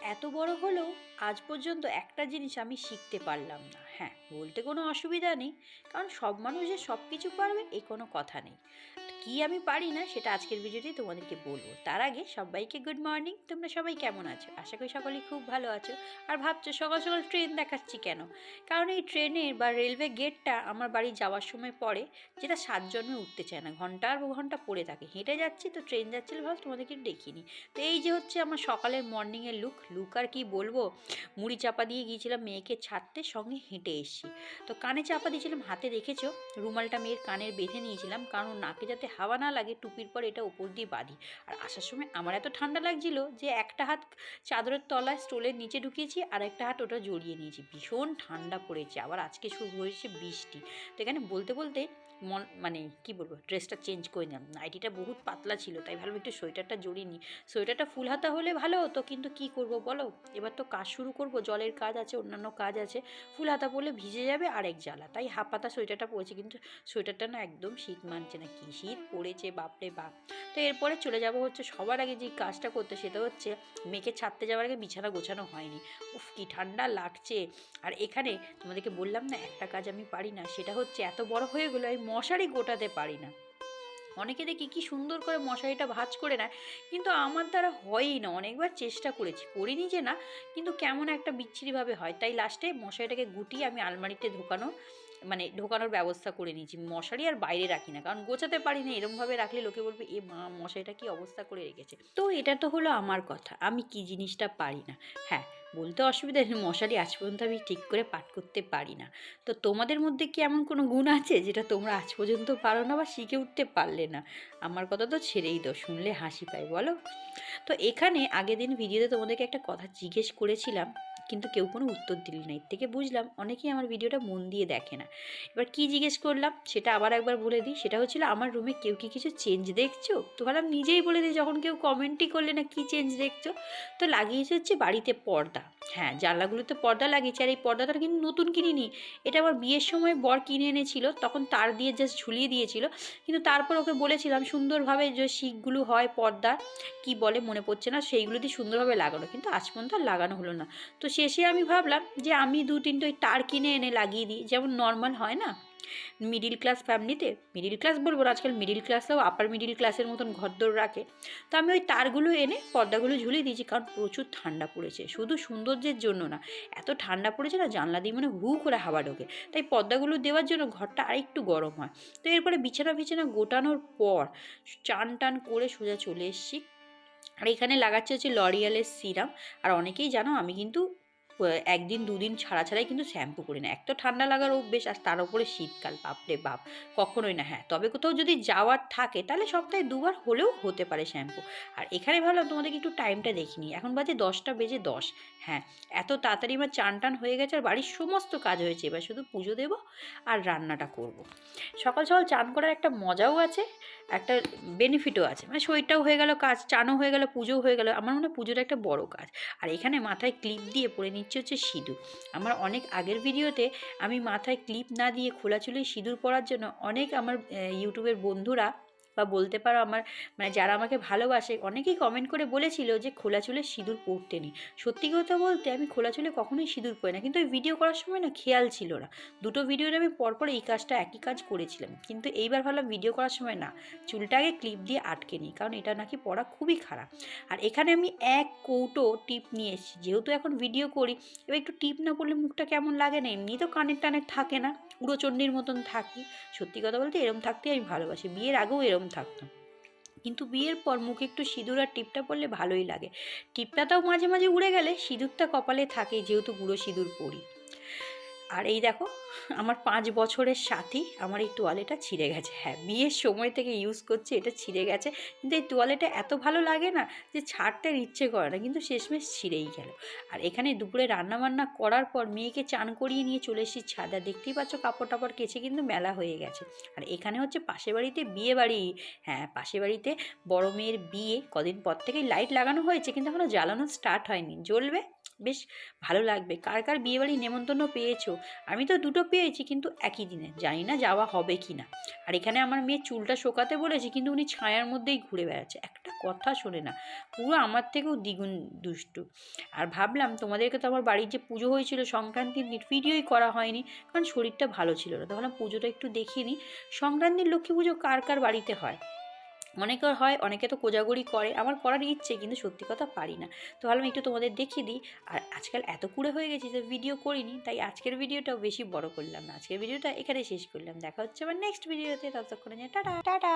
এত বড় হলেও আজ পর্যন্ত একটা জিনিস আমি শিখতে পারলাম না। হ্যাঁ বলতে কোনো অসুবিধা নেই, কারণ সব মানুষ যে সব কিছু পারবে, এ কোনো কথা নেই। কি আমি পারি না সেটা আজকের ভিডিওতেই তোমাদেরকে বলব। তার আগে সবাইকে গুড মর্নিং তোমরা সবাই কেমন আছো? আশা করি সকলেই খুব ভালো আছো। আর ভাবছ সকাল সকাল ট্রেন দেখাচ্ছি কেন? কারণ এই ট্রেনের বা রেলওয়ে গেটটা আমার বাড়ি যাওয়ার সময় পড়ে, যেটা সাত জন্মে উঠতে চায় না। ঘণ্টার পর ঘণ্টা পড়ে থাকে। হেঁটে যাচ্ছি তো ট্রেন যাচ্ছিল ভাব তোমাদেরকে দেখিনি। তো এই যে হচ্ছে আমার সকালের মর্নিংয়ের লুক লুক আর কি বলব? মুড়ি চাপা দিয়ে গিয়েছিলাম মেয়েকে ছাড়তে, সঙ্গে হেঁটে এসেছি। তো কানে চাপা দিয়েছিলাম, হাতে রেখেছো রুমালটা মেয়ের কানের বেঁধে নিয়েছিলাম, কারণ নাকে যাতে হাওয়া না লাগে টুপির পর এটা উপর দিয়ে বাঁধি। আর আসার সময় আমার এত ঠান্ডা লাগছিল যে একটা হাত চাদরের তলায় স্টোলের নিচে ঢুকিয়েছি আর একটা হাত ওটা জড়িয়ে নিয়েছি। ভীষণ ঠান্ডা পড়েছে। আবার আজকে শুরু হয়েছে বৃষ্টি। তো এখানে বলতে বলতে মন মানে কি বলব ড্রেসটা চেঞ্জ করে নিলাম। নাইটিটা বহুত পাতলা ছিল, তাই ভাবলাম একটু সোয়েটারটা জড়িয়ে নিই। সোয়েটারটা ফুল হাতা হলে ভালো হতো, কিন্তু কি করব বলো? এবার তো কাজ শুরু করব, জলের কাজ আছে, অন্যান্য কাজ আছে। ফুল হাতা পরলে ভিজে যাবে আরেক জ্বালা। তাই হাফ হাতা সোয়েটারটা পরেছি, কিন্তু সোয়েটারটা না একদম শীত মানছে না। কি শীত? পড়েছে, বাপরে বাপ। তো এরপরে চলে যাব হচ্ছে সবার আগে যে কাজটা করতে, সেটা হচ্ছে মেয়েকে ছাড়তে যাওয়ার আগে বিছানা গোছানো হয়নি। উফ, কি ঠান্ডা লাগছে। আর এখানে তোমাদেরকে বললাম না, একটা কাজ আমি পারি না, সেটা হচ্ছে এত বড় হয়ে গেলো, আমি মশারি গোটাতে পারি না। অনেকে দেখি কি সুন্দর করে মশারিটা ভাজ করে নেয়, কিন্তু আমার দ্বারা হয়ই না। অনেকবার চেষ্টা করেছি, করিনি যে না, কিন্তু কেমন একটা বিচ্ছিরিভাবে হয়। তাই লাস্টে মশারিটাকে গুটিয়ে আমি আলমারিতে ঢোকানো মানে ঢোকানোর ব্যবস্থা করে নিয়েছি। মশারি আর বাইরে রাখি না, কারণ গোছাতে পারি না। এরমভাবে রাখলে লোকে বলবে, এ মা, মশারিটা কি অবস্থা করে রেখেছে? তো এটা তো হলো আমার কথা, আমি কি জিনিসটা পারি না। হ্যাঁ বলতে অসুবিধা নেই, মশারি আজ পর্যন্ত আমি ঠিক করে পাঠ করতে পারি না। তো তোমাদের মধ্যে কি এমন কোনো গুণ আছে, যেটা তোমরা আজ পর্যন্ত পারো না বা শিখে উঠতে পারলে না? আমার কথা তো ছেড়েই দাও, শুনলে হাসি পাই বলো। তো এখানে আগের দিন ভিডিওতে তোমাদেরকে একটা কথা জিজ্ঞেস করেছিলাম কিন্তু কেউ কোনো উত্তর দিল না। এর থেকে বুঝলাম অনেকেই আমার ভিডিওটা মন দিয়ে দেখে না। এবার কি জিজ্ঞেস করলাম, সেটা আবার একবার বলে দিই, সেটা হচ্ছিল আমার রুমে কেউ কি কিছু চেঞ্জ দেখছ? তো ভাবলাম নিজেই বলে দিই, যখন কেউ কমেন্টই করলে না কি চেঞ্জ দেখছ? তো লাগিয়েছে হচ্ছে বাড়িতে পর্দা। হ্যাঁ জানলাগুলোতে পর্দা লাগিয়েছে, আর এই পর্দাটা কিন্তু নতুন কিনিনি। এটা আমার বিয়ের সময় বর কিনে এনেছিল, তখন তার দিয়ে জাস্ট ঝুলিয়ে দিয়েছিল। কিন্তু তারপর ওকে বলেছিলাম সুন্দরভাবে যে শিখগুলো হয় পর্দা, কি বলে মনে পড়ছে না, সেইগুলো দিয়ে সুন্দরভাবে লাগানো। কিন্তু আজ পর্যন্ত লাগানো হলো না। তো শেষে আমি ভাবলাম যে আমি দু তিনটে ওই তার কিনে এনে লাগিয়ে দিই, যেমন নর্মাল হয় না? মিডিল ক্লাস ফ্যামিলিতে মিডিল ক্লাস বলব না, আজকাল মিডিল ক্লাসেও আপার মিডিল ক্লাসের মতন ঘরদোর রাখে। তো আমি ওই তারগুলো এনে পর্দাগুলো ঝুলিয়ে দিয়েছি, কারণ প্রচুর ঠান্ডা পড়েছে। শুধু সৌন্দর্যের জন্য না, এত ঠান্ডা পড়েছে না, জানলা দিয়ে মানে হু করে হাওয়া ঢোকে। তাই পর্দাগুলো দেওয়ার জন্য ঘরটা আরেকটু গরম হয়। তো এরপরে বিছানা বিছানা গোটানোর পর চান টান করে সোজা চলে এসেছি। আর এখানে লাগাচ্ছে হচ্ছে লরিয়ালের সিরাম। আর অনেকেই জানো আমি কিন্তু একদিন দুদিন ছাড়া ছাড়াই কিন্তু শ্যাম্পু করি না। এক তো ঠান্ডা লাগার অভ্যেস আর তার উপরে শীতকাল বাপরে বাপ। কখনোই না হ্যাঁ। তবে কোথাও যদি যাওয়ার থাকে, তাহলে সপ্তাহে দুবার হলেও হতে পারে শ্যাম্পু আর এখানে ভাবলাম তোমাদেরকে একটু টাইমটা দেখিনি এখন বাজে দশটা বেজে দশ হ্যাঁ। এত তাড়াতাড়ি আমার চান টান হয়ে গেছে আর বাড়ির সমস্ত কাজ হয়েছে। এবার শুধু পুজো দেবো আর রান্নাটা করব। সকাল সকাল চান করার একটা মজাও আছে, একটা বেনিফিটও আছে। মানে শরীরটাও হয়ে গেল কাজ, চানও হয়ে গেল, পুজোও হয়ে গেল। আমার মনে হয় পুজোটা একটা বড় কাজ। আর এখানে মাথায় ক্লিপ দিয়ে পরে নিচ্ছে হচ্ছে সিঁদুর। আমার অনেক আগের ভিডিওতে আমি মাথায় ক্লিপ না দিয়ে খোলা চুলে সিঁদুর পরার জন্য অনেক আমার ইউটিউবের বন্ধুরা বা বলতে পারো আমার মানে যারা আমাকে ভালোবাসে, অনেকেই কমেন্ট করে বলেছিল যে খোলা চুলে সিঁদুর পরতে নেই। সত্যি কথা বলতে আমি খোলা চুলে কখনোই সিঁদুর পরি না, কিন্তু ওই ভিডিও করার সময় না খেয়াল ছিল না। দুটো ভিডিওতে আমি পরপর এই কাজটা একই কাজ করেছিলাম, কিন্তু এইবার ভাবলাম ভিডিও করার সময় না, চুলটা আগে ক্লিপ দিয়ে আটকে নিই, কারণ এটা নাকি পরা খুবই খারাপ। আর এখানে আমি এক কৌটো টিপ নিয়ে এসেছি, যেহেতু এখন ভিডিও করি, এবার একটু টিপ না পড়লে মুখটা কেমন লাগে না, এমনি তো কানের টানের থাকে না, উড়োচণ্ডীর মতন থাকি। সত্যি কথা বলতে এরম থাকতে আমি ভালোবাসি, বিয়ের আগেও এরম থাকতাম। কিন্তু বিয়ের পর মুখে একটু সিঁদুর আর টিপটা পরলে ভালোই লাগে। টিপটাটাও মাঝে মাঝে উড়ে গেলে সিঁদুরটা কপালে থাকে যেহেতু গুঁড়ো সিঁদুর পরি। আর এই দেখো, আমার পাঁচ বছরের সাথী আমার এই তোয়ালেটা ছিঁড়ে গেছে। হ্যাঁ বিয়ের সময় থেকে ইউজ করছি, এটা ছিঁড়ে গেছে। কিন্তু এই তোয়ালেটা এত ভালো লাগে না যে ছাড়তে ইচ্ছে করে না, কিন্তু শেষমেশ ছিঁড়েই গেল। আর এখানে দুপুরে রান্নাবান্না করার পর মেয়েকে চান করিয়ে নিয়ে চলে এসেছি ছাদা। দেখতেই পাচ্ছ কাপড় টাপড় কেচে কিন্তু মেলা হয়ে গেছে। আর এখানে হচ্ছে পাশের বাড়িতে বিয়ে বাড়ি। হ্যাঁ পাশের বাড়িতে বড় মেয়ের বিয়ে কদিন পর থেকেই লাইট লাগানো হয়েছে, কিন্তু এখনও জ্বালানো স্টার্ট হয়নি। জ্বলবে? বেশ ভালো লাগবে। কার কার বিয়েবাড়ি নেমন্তন্ন পেয়েছ? আমি তো দুটো পেয়েছি, কিন্তু একই দিনে। জানি না যাওয়া হবে কি না। আর এখানে আমার মেয়ে চুলটা শোকাতে বলেছে, কিন্তু উনি ছায়ার মধ্যেই ঘুরে বেড়াচ্ছে। একটা কথা শোনে না, পুরো আমার থেকেও দ্বিগুণ দুষ্টু। আর ভাবলাম তোমাদেরকে তো আমার বাড়ির যে পুজো হয়েছিল, সংক্রান্তির ভিডিওই করা হয়নি, কারণ শরীরটা ভালো ছিল না। তো ভাবলাম পুজোটা একটু দেখিনি সংক্রান্তির লক্ষ্মী পুজো কার কার বাড়িতে হয়? অনেকের হয় অনেকে তো কোজাগরি করে, আমার করার ইচ্ছে কিন্তু সত্যি কথা পারি না। তো ভাবলাম একটু তোমাদের দেখিয়ে দিই। আর আজকাল এত কুড়ে হয়ে গেছি যে ভিডিও করিনি, তাই আজকের ভিডিওটাও বেশি বড় করলাম না। আজকের ভিডিওটা এখানে শেষ করলাম। দেখা হচ্ছে আমার নেক্সট ভিডিওতে ততক্ষণে টাটা টাটা!